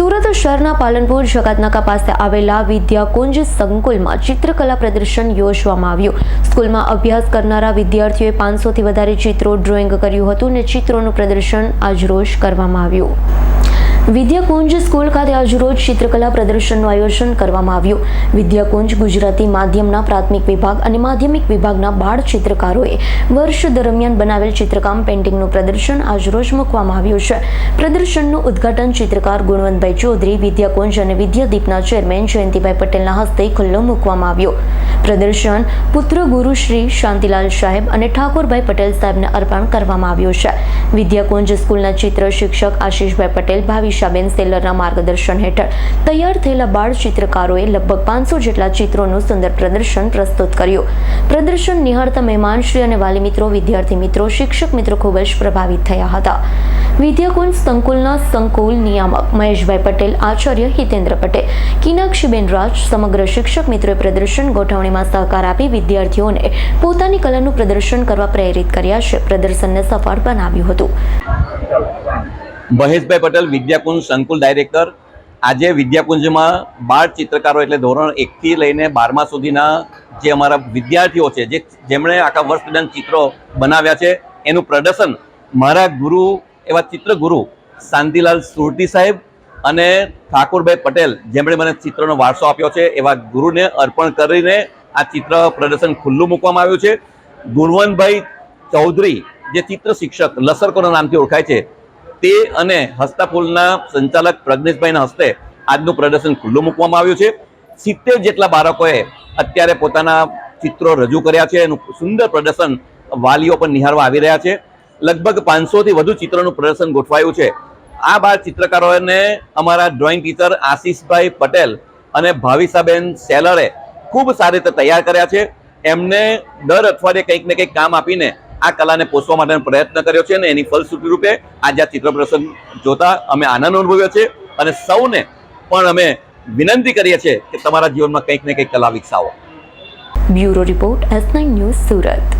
સુરત શહેરના પાલનપુર જકાતનાકા પાસે આવેલા વિદ્યાકુંજ સંકુલમાં ચિત્રકલા પ્રદર્શન યોજવામાં આવ્યું. સ્કૂલમાં અભ્યાસ કરનારા વિદ્યાર્થીઓએ પાંચસોથી વધારે ચિત્રો ડ્રોઈંગ કર્યું હતું અને ચિત્રોનું પ્રદર્શન આજરોજ કરવામાં આવ્યું. વિદ્યાકુંજ સ્કૂલ ખાતે આજરોજ ચિત્રકલા પ્રદર્શનનું આયોજન કરવામાં આવ્યું. વિદ્યાકુંજ ગુજરાતી માધ્યમના પ્રાથમિક વિભાગ અને માધ્યમિક વિભાગના બાળ ચિત્રકારોએ વર્ષ દરમિયાન બનાવેલ ચિત્રકામ પેઇન્ટિંગનું પ્રદર્શન આજરોજ મૂકવામાં આવ્યું છે. પ્રદર્શનનું ઉદ્ઘાટન ચિત્રકાર ગુણવંતભાઈ ચૌધરી, વિદ્યાકુંજ અને વિદ્યાદીપના ચેરમેન જયંતિભાઈ પટેલના હસ્તે ખુલ્લો મૂકવામાં આવ્યો. પ્રદર્શન પુત્ર ગુરુ શ્રી શાંતિલાલ સાહેબ અને ઠાકોરભાઈ પટેલ સાહેબને અર્પણ કરવામાં આવ્યું છે. વિદ્યાકુંજ સ્કૂલના ચિત્ર શિક્ષક આશીષભાઈ પટેલ, ભાવિશાબેન સેલરના માર્ગદર્શન હેઠળ તૈયાર થયેલા બાળ ચિત્રકારોએ લગભગ પાંચસો જેટલા ચિત્રોનું સુંદર પ્રદર્શન પ્રસ્તુત કર્યું. પ્રદર્શન નિહાળતા મહેમાનશ્રી અને વાલી મિત્રો, વિદ્યાર્થી મિત્રો, શિક્ષક મિત્રો ખૂબ જ પ્રભાવિત થયા હતા. વિદ્યાકુંજ સંકુલના સંકુલ નિયામક મહેશભાઈ પટેલ, આચાર્ય હિતેન્દ્ર પટેલ, કિનાક્ષીબેન રાજ, સમગ્ર શિક્ષક મિત્રોએ પ્રદર્શન ગોઠવણીમાં સહકાર આપી વિદ્યાર્થીઓને પોતાની કલાનું પ્રદર્શન કરવા પ્રેરિત કર્યા છે. પ્રદર્શનને સફળ બનાવ્યું હતું. મહેશભાઈ પટેલ, વિદ્યાકુંજ સંકુલ ડાયરેક્ટર. આજે વિદ્યાકુંજમાં બાળ ચિત્રકારો એટલે ધોરણ એકથી લઈને બારમા સુધીના જે અમારા વિદ્યાર્થીઓ છે, જે જેમણે આખા વર્ષ દરમિયાન ચિત્રો બનાવ્યા છે, એનું પ્રદર્શન મારા ગુરુ એવા ચિત્રગુરુ શાંતિલાલ સુરતી સાહેબ અને ઠાકોરભાઈ પટેલ, જેમણે મને ચિત્રનો વારસો આપ્યો છે, એવા ગુરુને અર્પણ કરીને આ ચિત્ર પ્રદર્શન ખુલ્લું મૂકવામાં આવ્યું છે. ગુણવંતભાઈ ચૌધરી, જે ચિત્ર શિક્ષક, લસરકોના નામથી ઓળખાય છે, તે અને હસ્તાફૂલના સંચાલક પ્રજ્ઞેશભાઈના હસ્તે આજનું પ્રદર્શન ખુલ્લું મૂકવામાં આવ્યું છે. સિત્તેર જેટલા બાળકોએ અત્યારે પોતાના ચિત્રો રજૂ કર્યા છે, એનું સુંદર પ્રદર્શન વાલીઓ પણ નિહાળવા આવી રહ્યા છે. લગભગ પાંચસોથી વધુ ચિત્રોનું પ્રદર્શન ગોઠવાયું છે. આ બાર ચિત્રકારોને અમારા ડ્રોઈંગ ટીચર આશીષભાઈ પટેલ અને ભાવિસાબેન સેલરે ખૂબ સારી રીતે તૈયાર કર્યા છે. એમને દર અઠવાડિયે કંઈક ને કંઈક કામ આપીને આ કલાને પોષવા માટેનો પ્રયત્ન કર્યો છે અને એની ફલશ્રુતિ રૂપે આજે આ ચિત્ર પ્રદર્શન જોતા અમે આનંદ અનુભવ્યો છે અને સૌને પણ અમે વિનંતી કરીએ છીએ કે તમારા જીવનમાં કંઈક ને કંઈક કલા વિકસાવો. Bureau report S news Surat.